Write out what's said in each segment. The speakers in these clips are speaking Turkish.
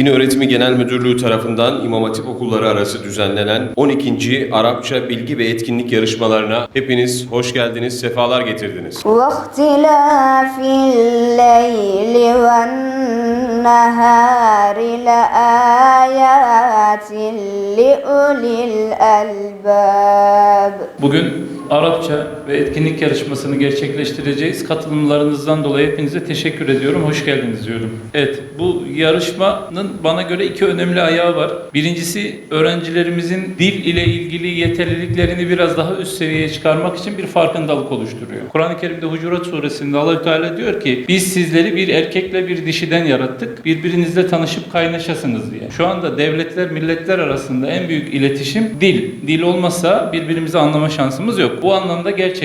Din Öğretimi Genel Müdürlüğü tarafından İmam Hatip Okulları arası düzenlenen 12. Arapça Bilgi ve Etkinlik Yarışmalarına hepiniz hoş geldiniz, sefalar getirdiniz. واختلاف الليل والنهار لآيات لأولي الألباب Bugün Arapça ve etkinlik yarışmasını gerçekleştireceğiz. Katılımlarınızdan dolayı hepinize teşekkür ediyorum. Hoş geldiniz diyorum. Evet, bu yarışmanın bana göre iki önemli ayağı var. Birincisi öğrencilerimizin dil ile ilgili yeterliliklerini biraz daha üst seviyeye çıkarmak için bir farkındalık oluşturuyor. Kur'an-ı Kerim'de Hucurat suresinde Allahü Teala diyor ki biz sizleri bir erkekle bir dişiden yarattık. Birbirinizle tanışıp kaynaşasınız diye. Şu anda devletler, milletler arasında en büyük iletişim dil. Dil olmasa birbirimizi anlama şansımız yok. Bu anlamda gerçekten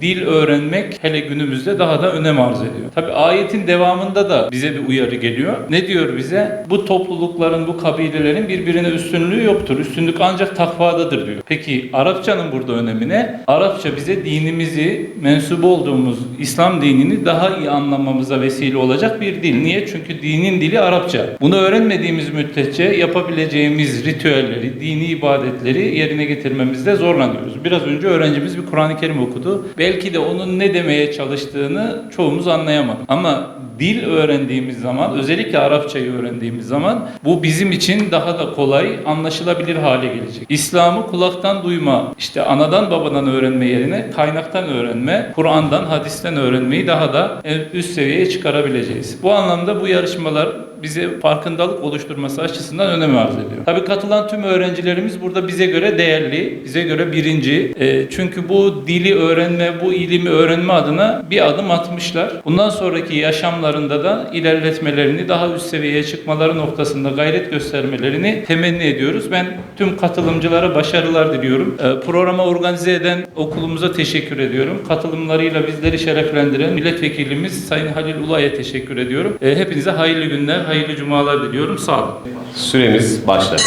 dil öğrenmek hele günümüzde daha da önem arz ediyor. Tabi ayetin devamında da bize bir uyarı geliyor. Ne diyor bize? Bu toplulukların, bu kabilelerin birbirine üstünlüğü yoktur. Üstünlük ancak takvadadır diyor. Peki Arapçanın burada önemi ne? Arapça bize dinimizi, mensup olduğumuz İslam dinini daha iyi anlamamıza vesile olacak bir dil. Niye? Çünkü dinin dili Arapça. Bunu öğrenmediğimiz müddetçe yapabileceğimiz ritüelleri, dini ibadetleri yerine getirmemizde zorlanıyoruz. Biraz önce öğrencimiz bir Kur'an-ı Kerim okudu. Belki de onun ne demeye çalıştığını çoğumuz anlayamadı. Ama dil öğrendiğimiz zaman, özellikle Arapçayı öğrendiğimiz zaman bu bizim için daha da kolay, anlaşılabilir hale gelecek. İslam'ı kulaktan duyma, işte anadan babadan öğrenme yerine kaynaktan öğrenme, Kur'an'dan, hadisten öğrenmeyi daha da en üst seviyeye çıkarabileceğiz. Bu anlamda bu yarışmalar bize farkındalık oluşturması açısından önem arz ediyor. Tabii katılan tüm öğrencilerimiz burada bize göre değerli, bize göre birinci. E, çünkü bu dili öğrenme, bu ilimi öğrenme adına bir adım atmışlar. Bundan sonraki yaşamlarında da ilerletmelerini, daha üst seviyeye çıkmaları noktasında gayret göstermelerini temenni ediyoruz. Ben tüm katılımcılara başarılar diliyorum. E, programa organize eden okulumuza teşekkür ediyorum. Katılımlarıyla bizleri şereflendiren milletvekilimiz Sayın Halil Ulay'a teşekkür ediyorum. E, hepinize hayırlı günler, hayırlı cumalar diliyorum. Sağ olun. Süremiz başladı.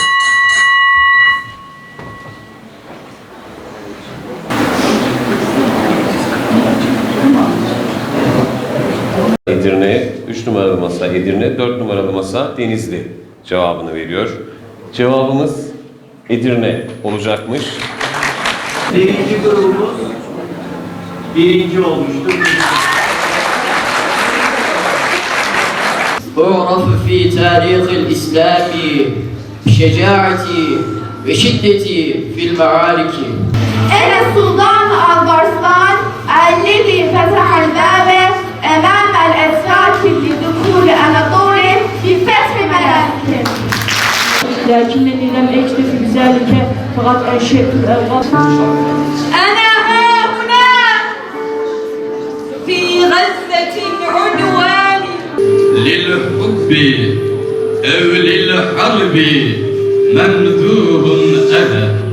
Edirne, 3 numaralı masa Edirne, 4 numaralı masa Denizli cevabını veriyor. Cevabımız Edirne olacakmış. Birinci grubumuz birinci olmuştur. أعرف في تاريخ الإسلام بشجاعتي وشدتي في المعارك. أنا السلطان البرسان الذي فتح الباب أمام الأتراك لدخول في فتح ممالكهم لكنني لم أكتفي بذلك فقد أنشئت الألغاز أو للحرب ممدوح أنا.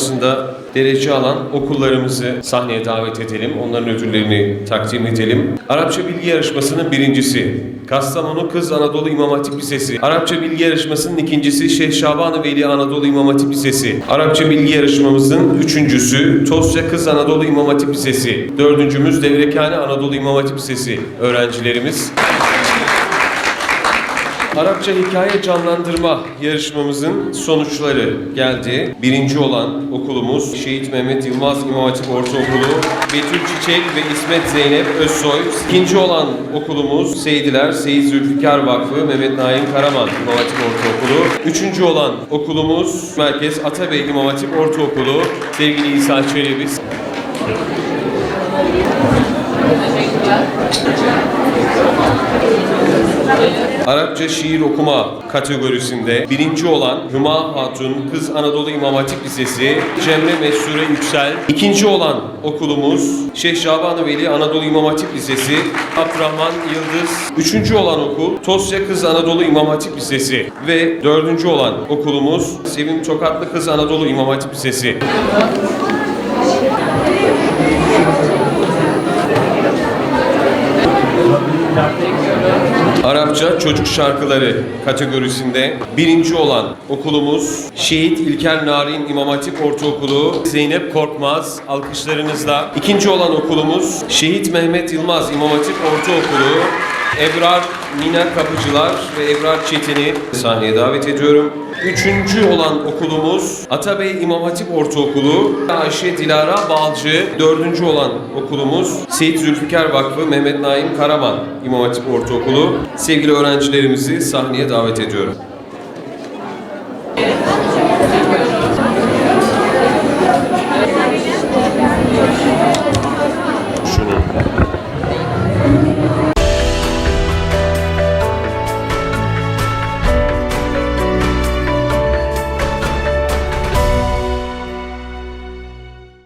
Yarışmasında derece alan okullarımızı sahneye davet edelim. Onların ödüllerini takdim edelim. Arapça bilgi yarışmasının birincisi Kastamonu Kız Anadolu İmam Hatip Lisesi. Arapça bilgi yarışmasının ikincisi Şeyh Şaban Veli Anadolu İmam Hatip Lisesi. Arapça bilgi yarışmamızın üçüncüsü Tosya Kız Anadolu İmam Hatip Lisesi. Dördüncümüz Devrekane Anadolu İmam Hatip Lisesi öğrencilerimiz. Arapça hikaye canlandırma yarışmamızın sonuçları geldi. Birinci olan okulumuz Şehit Mehmet Yılmaz İmam Hatip Ortaokulu Betül Çiçek ve İsmet Zeynep Özsoy. İkinci olan okulumuz Seydiler Seyit Zülfikar Vakfı Mehmet Naim Karaman İmam Hatip Ortaokulu. Üçüncü olan okulumuz Merkez Atabey İmam Hatip Ortaokulu. Sevgili İsa Çelebi. Arapça şiir okuma kategorisinde birinci olan Hüma Hatun Kız Anadolu İmam Hatip Lisesi Cemre Mesure Yüksel. İkinci olan okulumuz Şeyh Şaban Veli Anadolu İmam Hatip Lisesi Abdurrahman Yıldız. Üçüncü olan okul Tosya Kız Anadolu İmam Hatip Lisesi ve dördüncü olan okulumuz Sevim Tokatlı Kız Anadolu İmam Hatip Lisesi. Arapça çocuk şarkıları kategorisinde birinci olan okulumuz Şehit İlker Narin İmam Hatip Ortaokulu Zeynep Korkmaz alkışlarınızla. İkinci olan okulumuz Şehit Mehmet Yılmaz İmam Hatip Ortaokulu Ebrar Mina Kapıcılar ve Ebrar Çetin'i sahneye davet ediyorum. Üçüncü olan okulumuz Atabey İmam Hatip Ortaokulu Ayşe Dilara Balcı. Dördüncü olan okulumuz Seyit Zülfikar Vakfı Mehmet Naim Karaman İmam Hatip Ortaokulu. Sevgili öğrencilerimizi sahneye davet ediyorum.